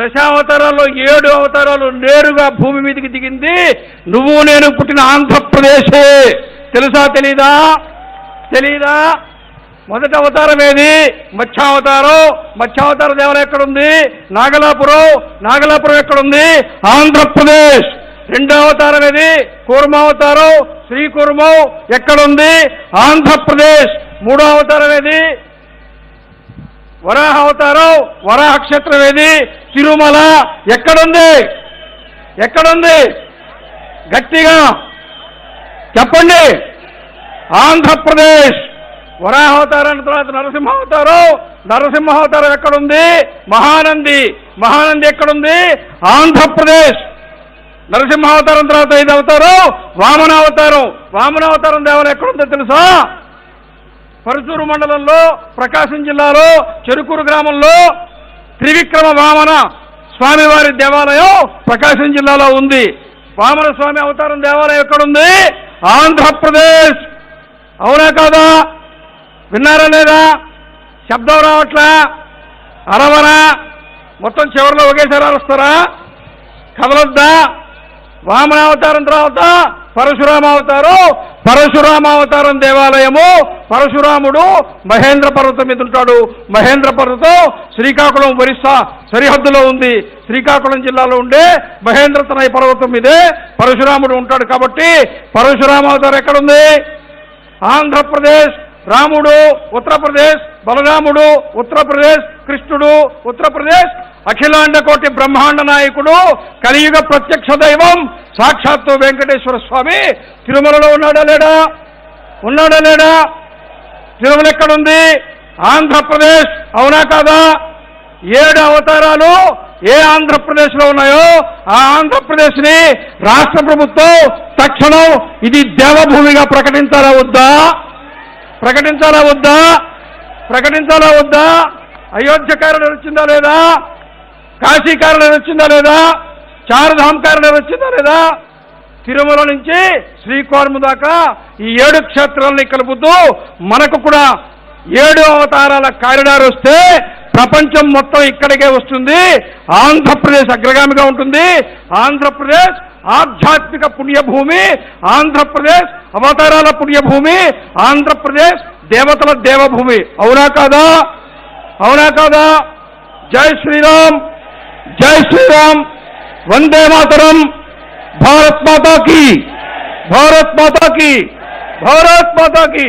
దశావతారాల్లో ఏడు అవతారాలు నేరుగా భూమి మీదకి దిగింది. నువ్వు నేను పుట్టిన ఆంధ్రప్రదేశే. తెలుసా తెలీదా? తెలీదా? మొదటి అవతారం ఏది? మత్స్యావతారం. మత్స్యావతార దేవాలయం ఎక్కడుంది? నాగలాపురం. నాగలాపురం ఎక్కడుంది? ఆంధ్రప్రదేశ్. రెండో అవతారం ఏది? కూర్మావతారం శ్రీకూర్మం ఎక్కడుంది? ఆంధ్రప్రదేశ్. మూడో అవతారం ఏది? వరాహ అవతారం వరాహ క్షేత్రం ఏది? తిరుమల. ఎక్కడుంది? ఎక్కడుంది? గట్టిగా చెప్పండి. ఆంధ్రప్రదేశ్. వరాహావతారం తర్వాత నరసింహావతారం నరసింహావతారం ఎక్కడుంది? మహానంది. మహానంది ఎక్కడుంది? ఆంధ్రప్రదేశ్. నరసింహావతారం తర్వాత ఐదు అవతారం? వామనావతారం వామనావతారం దేవాలయం ఎక్కడుందో తెలుసా? పరుచూరు మండలంలో ప్రకాశం జిల్లాలో చెరుకూరు గ్రామంలో త్రివిక్రమ వామన స్వామివారి దేవాలయం ప్రకాశం జిల్లాలో ఉంది. వామన స్వామి అవతారం దేవాలయం ఎక్కడుంది? ఆంధ్రప్రదేశ్. అవునా కాదా? విన్నారా లేదా? శబ్దం రావట్లా? అరవరా? మొత్తం చివరిలో ఒకేసారి అరుస్తారా? కదలొద్దా? వామనావతారం తర్వాత పరశురామ అవతారం పరశురామ అవతారం దేవాలయము. పరశురాముడు మహేంద్ర పర్వతం మీద ఉంటాడు. మహేంద్ర పర్వతం శ్రీకాకుళం ఒరిస్సా సరిహద్దులో ఉంది. శ్రీకాకుళం జిల్లాలో ఉండే మహేంద్ర తనయ పర్వతం మీదే పరశురాముడు ఉంటాడు కాబట్టి పరశురామ అవతారం ఎక్కడుంది? ఆంధ్రప్రదేశ్ రాముడు ఉత్తరప్రదేశ్ బలరాముడు ఉత్తరప్రదేశ్ కృష్ణుడు ఉత్తరప్రదేశ్ అఖిలాండ కోటి బ్రహ్మాండ నాయకుడు కలియుగ ప్రత్యక్ష దైవం సాక్షాత్తు వెంకటేశ్వర స్వామి. తిరుమలలో ఉన్నాడా లేడా? ఉన్నాడా లేడా? తిరుమల ఎక్కడుంది? ఆంధ్రప్రదేశ్. అవునా కాదా? ఏడు అవతారాలు ఏ ఆంధ్రప్రదేశ్లో ఉన్నాయో ఆ ఆంధ్రప్రదేశ్ని రాష్ట్ర ప్రభుత్వం తక్షణం ఇది దేవభూమిగా ప్రకటించాలా వద్దా? ప్రకటించాలా వద్దా? ప్రకటించాలా వద్దా? అయోధ్య కారణం వచ్చిందా లేదా? కాశీ కారణం వచ్చిందా లేదా? చారుధామ్ కారణం వచ్చిందా లేదా? తిరుమల నుంచి శ్రీకోరము దాకా ఈ ఏడు క్షేత్రాలని కలుపుతూ మనకు కూడా ఏడు అవతారాల కారిడార్ వస్తే ప్రపంచం మొత్తం ఇక్కడికే వస్తుంది. ఆంధ్రప్రదేశ్ అగ్రగామిగా ఉంటుంది. ఆంధ్రప్రదేశ్ ఆధ్యాత్మిక పుణ్యభూమి. ఆంధ్రప్రదేశ్ అవతారాల పుణ్యభూమి ఆంధ్రప్రదేశ్ దేవతల దేవభూమి అవునా కాదా అవునా కాదా జై శ్రీరామ్ జై శ్రీరామ్ వందే మాతరం భారత్ మాతా की भारत माता की भारत माता की